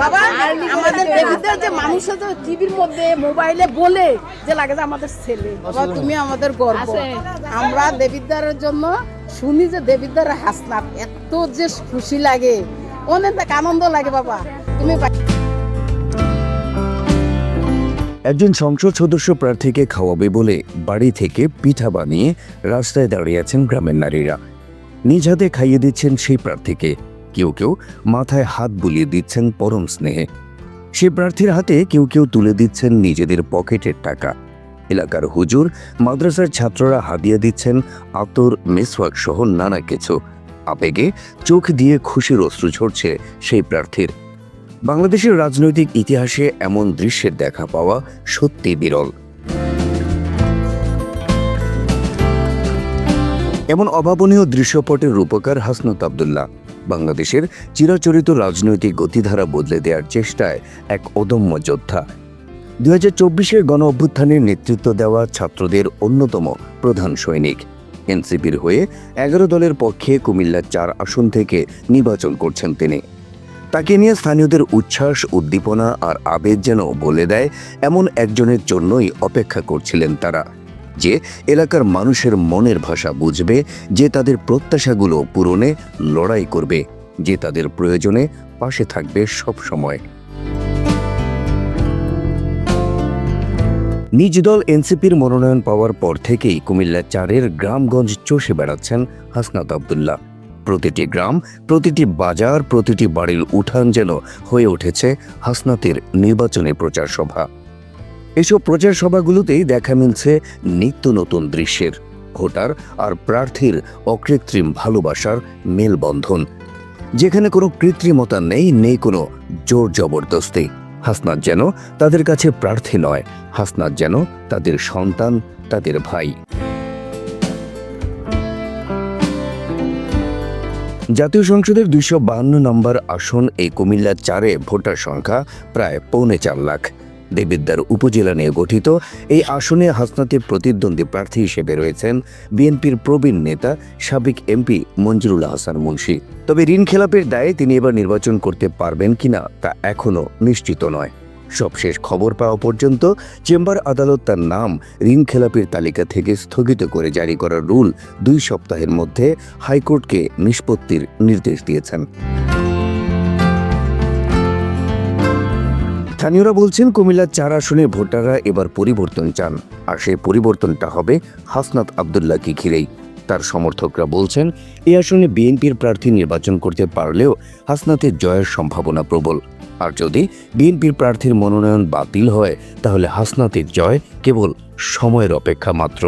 বাবা আমাদের দেবীদের যে মানুষের যে টিভির মধ্যে মোবাইলে বলে যে লাগে যে আমাদের ছেলে। বাবা তুমি আমাদের গর্ব। আমরা জন্য শুনি যে দেবিদ্বার হাসনাত এত যে খুশি লাগে। অনেক আনন্দ লাগে বাবা। তুমি একজন সংসদ সদস্য প্রার্থীকে খাওয়াবে বলে বাড়ি থেকে পিঠা বানিয়ে রাস্তায় দাঁড়িয়ে আছেন গ্রামের নারীরা। নিজ হাতে খাইয়ে দিচ্ছেন সেই প্রার্থীকে। কেউ কেউ মাথায় হাত বুলিয়ে দিচ্ছেন পরম স্নেহে। সেই প্রার্থীর হাতে কেউ কেউ তুলে দিচ্ছেন নিজেদের পকেটের টাকা। এলাকার হুজুর, মাদ্রাসার ছাত্ররা হাদিয়া দিচ্ছেন আতর, মেসওয়াক সহ নানা কিছু। আবেগে চোখ দিয়ে খুশির অশ্রু ঝরছে সেই প্রার্থীর। বাংলাদেশের রাজনৈতিক ইতিহাসে এমন দৃশ্যের দেখা পাওয়া সত্যি বিরল। এমন অভাবনীয় দৃশ্যপটের রূপকার হাসনাত আবদুল্লাহ। বাংলাদেশের চিরাচরিত রাজনৈতিক গতিধারা বদলে দেওয়ার চেষ্টায় এক অদম্য যোদ্ধা। দু হাজার চব্বিশের গণ অভ্যুত্থানের নেতৃত্ব দেওয়া ছাত্রদের অন্যতম প্রধান সৈনিক। এনসিপির হয়ে এগারো দলের পক্ষে কুমিল্লার চার আসন থেকে নির্বাচন করছেন তিনি। তাকে নিয়ে স্থানীয়দের উচ্ছ্বাস, উদ্দীপনা আর আবেগ যেন বলে দেয়, এমন একজনের জন্যই অপেক্ষা করছিলেন তারা। যে এলাকার মানুষের মনের ভাষা বুঝবে, যে তাদের প্রত্যাশাগুলো পূরণে লড়াই করবে, যে তাদের প্রয়োজনে পাশে থাকবে সব সময়। নিজ দল এনসিপির মনোনয়ন পাওয়ার পর থেকেই কুমিল্লা চারের গ্রামগঞ্জ চষে বেড়াচ্ছেন হাসনাত আবদুল্লাহ। প্রতিটি গ্রাম, প্রতিটি বাজার, প্রতিটি বাড়ির উঠান যেন হয়ে উঠেছে হাসনাতের নির্বাচনী প্রচার সভা। এসব প্রচার সভাগুলোতেই দেখা মিলছে নিত্য নতুন দৃশ্যের, ভোটার আর প্রার্থীর অকৃত্রিম ভালোবাসার মেলবন্ধন। যেখানে কোনো কৃত্রিমতা নেই নেই কোনো জোর জবরদস্তি। হাসনাত যেন তাদের কাছে প্রার্থী নয়, হাসনাত যেন তাদের সন্তান, তাদের ভাই। জাতীয় সংসদের দুইশো বাহান্ন নম্বর আসন এই কুমিল্লা চারে ভোটার সংখ্যা প্রায় পৌনে চার লাখ। দেবিদ্বার উপজেলা নিয়ে গঠিত এই আসনে হাসনাতের প্রতিদ্বন্দ্বী প্রার্থী হিসেবে রয়েছেন বিএনপির প্রবীণ নেতা সাবেক এমপি মঞ্জুরুল হাসান মুন্সি। তবে ঋণ খেলাপের দায়ে তিনি এবার নির্বাচন করতে পারবেন কিনা তা এখনও নিশ্চিত নয়। সবশেষ খবর পাওয়া পর্যন্ত চেম্বার আদালত তার নাম ঋণ খেলাপির তালিকা থেকে স্থগিত করে জারি করা রুল দুই সপ্তাহের মধ্যে হাইকোর্টকে নিষ্পত্তির নির্দেশ দিয়েছেন। স্থানীয়রা বলছেন, কুমিল্লার চার আসনে ভোটাররা এবার পরিবর্তন চান। আর সেই পরিবর্তনটা হবে হাসনাত আবদুল্লাহকে ঘিরেই। তার সমর্থকরা বলছেন এই আসনে বিএনপির প্রার্থী নির্বাচন করতে পারলেও হাসনাতের জয়ের সম্ভাবনা প্রবল। আর যদি বিএনপির প্রার্থীর মনোনয়ন বাতিল হয়, তাহলে হাসনাতের জয় কেবল সময়ের অপেক্ষা মাত্র।